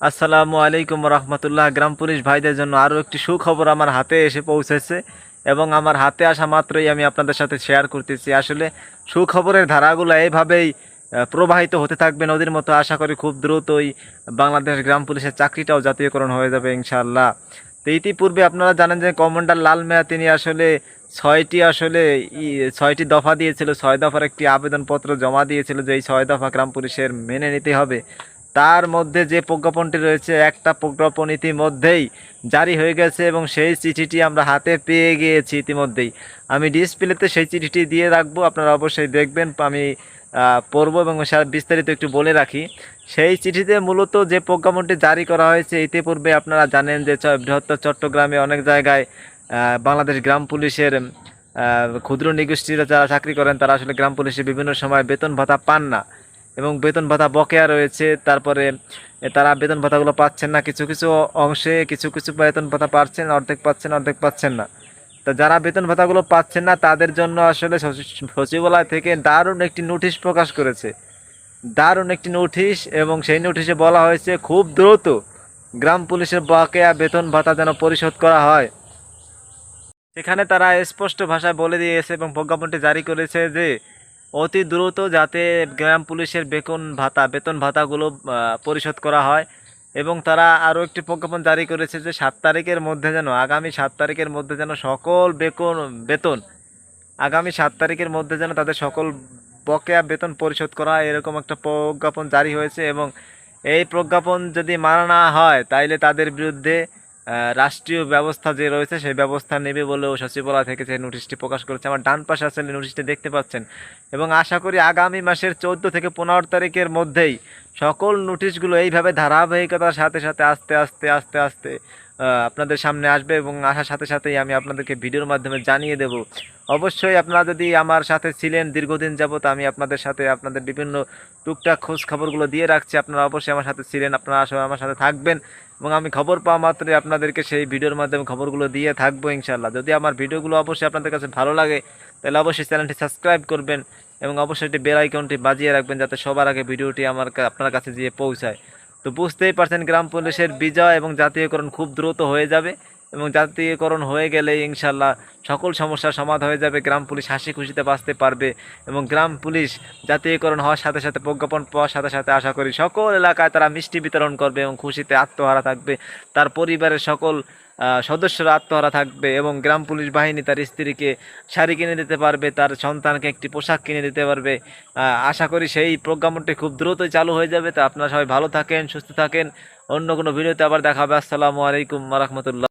আসসালামু আলাইকুম রহমতুল্লাহ। গ্রাম পুলিশ ভাইদের জন্য আরও একটি সুখবর আমার হাতে এসে পৌঁছেছে এবং আমার হাতে আসা মাত্রই আমি আপনাদের সাথে শেয়ার করতেছি। আসলে সুখবরের ধারাগুলো এইভাবেই প্রবাহিত হতে থাকবে নদীর মতো। আশা করি খুব দ্রুতই বাংলাদেশ গ্রাম পুলিশের চাকরিটাও জাতীয়করণ হয়ে যাবে ইনশাআল্লাহ। তো ইতিপূর্বে আপনারা জানেন যে কমান্ডার লাল মেয়া, তিনি আসলে ছয়টি আসলে ছয়টি দফা দিয়েছিল। ছয় দফার একটি আবেদনপত্র জমা দিয়েছিল যে এই ছয় দফা গ্রাম পুলিশের মেনে নিতে হবে। তার মধ্যে যে প্রজ্ঞাপনটি রয়েছে, একটা প্রজ্ঞাপন ইতিমধ্যেই জারি হয়ে গেছে এবং সেই চিঠিটি আমরা হাতে পেয়ে গিয়েছি ইতিমধ্যেই। আমি ডিসপ্লেতে সেই চিঠিটি দিয়ে রাখব, আপনারা অবশ্যই দেখবেন, আমি পড়ব এবং বিস্তারিত একটু বলে রাখি। সেই চিঠিতে মূলত যে প্রজ্ঞাপনটি জারি করা হয়েছে, ইতিপূর্বে আপনারা জানেন যে বৃহত্তর চট্টগ্রামে অনেক জায়গায় বাংলাদেশ গ্রাম পুলিশের ক্ষুদ্র নিগোষ্ঠীরা যারা চাকরি করেন, তারা আসলে গ্রাম পুলিশে বিভিন্ন সময় বেতন ভাতা পান না। এবং বেতন ভাতা বকেয়া রয়েছে, তারপরে তারা বেতন ভাতাগুলো পাচ্ছেন না, কিছু কিছু অংশে কিছু কিছু বেতন ভাতা পাচ্ছেন, অর্ধেক পাচ্ছেন অর্ধেক পাচ্ছেন না। তা যারা বেতন ভাতাগুলো পাচ্ছেন না, তাদের জন্য আসলে সচিবালয় থেকে দারুণ একটি নোটিশ প্রকাশ করেছে। দারুণ একটি নোটিশ এবং সেই নোটিশে বলা হয়েছে, খুব দ্রুত গ্রাম পুলিশের বকেয়া বেতন ভাতা যেন পরিশোধ করা হয়। সেখানে তারা স্পষ্ট ভাষায় বলে দিয়েছে এবং প্রজ্ঞাপনটি জারি করেছে যে অতি দ্রুত যাতে গ্রাম পুলিশের বেতন ভাতা, বেতন ভাতাগুলো পরিশোধ করা হয় এবং তারা আরও একটি প্রজ্ঞাপন জারি করেছে যে সাত তারিখের মধ্যে যেন, আগামী সাত তারিখের মধ্যে যেন সকল বেকন বেতন, আগামী সাত তারিখের মধ্যে যেন তাদের সকল বকেয়া বেতন পরিশোধ করা এরকম একটা প্রজ্ঞাপন জারি হয়েছে এবং এই প্রজ্ঞাপন যদি মানা না হয়, তাইলে তাদের বিরুদ্ধে রাষ্ট্রীয় ব্যবস্থা যে রয়েছে সেই ব্যবস্থা নেবে বলেও সচিবালয় থেকে সেই নোটিশটি প্রকাশ করেছে। আমার ডান পাশে আসলে নোটিশটি দেখতে পাচ্ছেন। এবং আশা করি আগামী মাসের চৌদ্দ থেকে পনেরো তারিখের মধ্যেই সকল নোটিশগুলো এইভাবে ধারাবাহিকতার সাথে সাথে, আস্তে আস্তে আস্তে আস্তে আপনাদের সামনে আসবে এবং আসার সাথে সাথেই আমি আপনাদেরকে ভিডিওর মাধ্যমে জানিয়ে দেব। অবশ্যই আপনারা যদি আমার সাথে ছিলেন দীর্ঘদিন যাবত আমি আপনাদের সাথে আপনাদের বিভিন্ন টুকটাক খোঁজ খবরগুলো দিয়ে রাখছি। আপনারা অবশ্যই আমার সাথে ছিলেন, আপনারা আসলে আমার সাথে থাকবেন এবং আমি খবর পাওয়া মাত্রই আপনাদেরকে সেই ভিডিওর মাধ্যমে খবরগুলো দিয়ে থাকব ইনশাল্লাহ যদি আমার ভিডিওগুলো অবশ্যই আপনাদের কাছে ভালো লাগে তাহলে অবশ্যই চ্যানেলটি সাবস্ক্রাইব করবেন এবং অবশ্যই এটি বেল আইকনটি বাজিয়ে রাখবেন যাতে সবার আগে ভিডিওটি আমার আপনার কাছে গিয়ে পৌঁছায়। তো বুঝতেই পারছেন, গ্রাম পুলিশের বিজয় এবং জাতীয়করণ খুব দ্রুত হয়ে যাবে এবং জাতীয়করণ হয়ে গেলে ইনশাল্লাহ সকল সমস্যার সমাধান হয়ে যাবে, গ্রাম পুলিশ হাসি খুশিতে বাঁচতে পারবে এবং গ্রাম পুলিশ জাতীয়করণ হওয়ার সাথে সাথে, প্রজ্ঞাপন পাওয়ার সাথে সাথে আশা করি সকল এলাকায় তারা মিষ্টি বিতরণ করবে এবং খুশিতে আত্মহারা থাকবে। তার পরিবারের সকল সদস্যরা আত্মহারা থাকবে এবং গ্রাম পুলিশ বাহিনী তার স্ত্রীকে শাড়ি কিনে দিতে পারবে, তার সন্তানকে একটি পোশাক কিনে দিতে পারবে। আশা করি সেই প্রোগ্রামটি খুব দ্রুতই চালু হয়ে যাবে। তা আপনারা সবাই ভালো থাকেন, সুস্থ থাকেন। অন্য কোনো ভিডিওতে আবার দেখা হবে। আসসালামু আলাইকুম রহমতুল্লাহ।